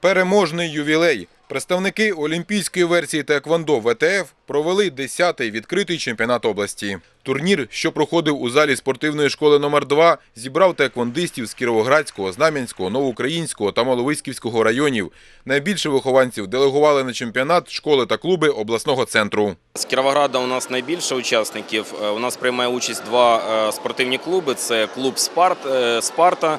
Переможний ювілей. Представники олімпійської версії Теквондо ВТФ провели 10-й відкритий чемпіонат області. Турнір, що проходив у залі спортивної школи номер 2 зібрав теквондистів з Кіровоградського, Знам'янського, Новоукраїнського та Маловиськівського районів. Найбільше вихованців делегували на чемпіонат школи та клуби обласного центру. З Кіровограда у нас найбільше учасників. Е, У нас приймає участь два е, спортивні клуби: це клуб е, Спарта,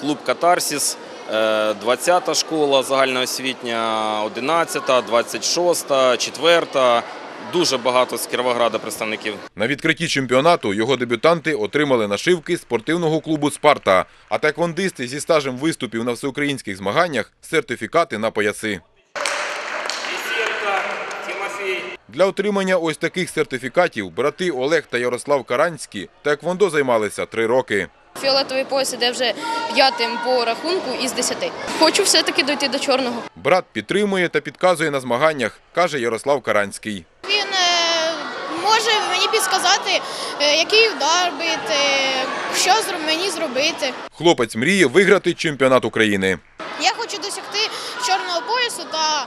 клуб Катарсіс, 20-та школа загальноосвітня, 11-та, 26-та, 4-та. Дуже багато з Кіровограда представників. На відкритті чемпіонату його дебютанти отримали нашивки спортивного клубу «Спарта», а теквондисти зі стажем виступів на всеукраїнських змаганнях – сертифікати на пояси. Для отримання ось таких сертифікатів брати Олег та Ярослав Каранські теквондо займалися три роки. Фіолетовий пояс іде вже п'ятим по рахунку із десяти. Хочу все-таки дойти до чорного. Брат підтримує та підказує на змаганнях, каже Ярослав Каранський. Він е, може мені підказати, е, який удар бити, що мені зробити. Хлопець мріє виграти чемпіонат України. Я хочу досягти чорного поясу та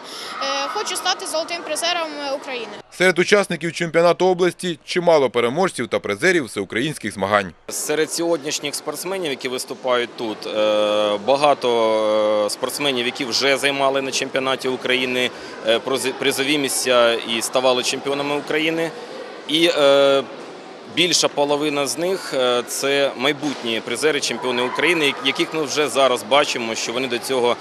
хочу стати золотим призером е, України. Серед учасників чемпіонату області чимало переможців та призерів всеукраїнських змагань. Серед сьогоднішніх спортсменів, які виступають тут, е, багато е, спортсменів, які вже займали на чемпіонаті України призові місця і ставали чемпіонами України. І більша половина з них це майбутні призери чемпіони України, яких ми вже зараз бачимо, що вони до цього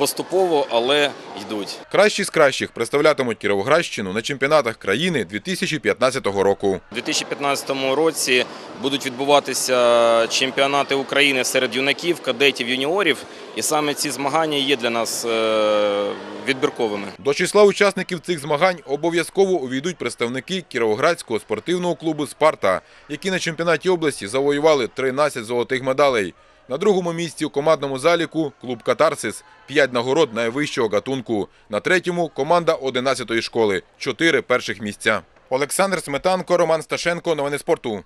поступово, але йдуть. Кращі з кращих представлятимуть Кіровоградщину на чемпіонатах країни 2015 року. У 2015 році будуть відбуватися чемпіонати України серед юнаків, кадетів, юніорів, і саме ці змагання є для нас е, відбірковими. До числа учасників цих змагань обов'язково увійдуть представники Кіровоградського спортивного клубу «Спарта», які на чемпіонаті області завоювали 13 золотих медалей. На другому місці у командному заліку клуб «Катарсис» – 5 нагород найвищого гатунку. На третьому – команда 11-ї школи – 4 перших місця. Олександр Сметанко, Роман Сташенко. Новини спорту.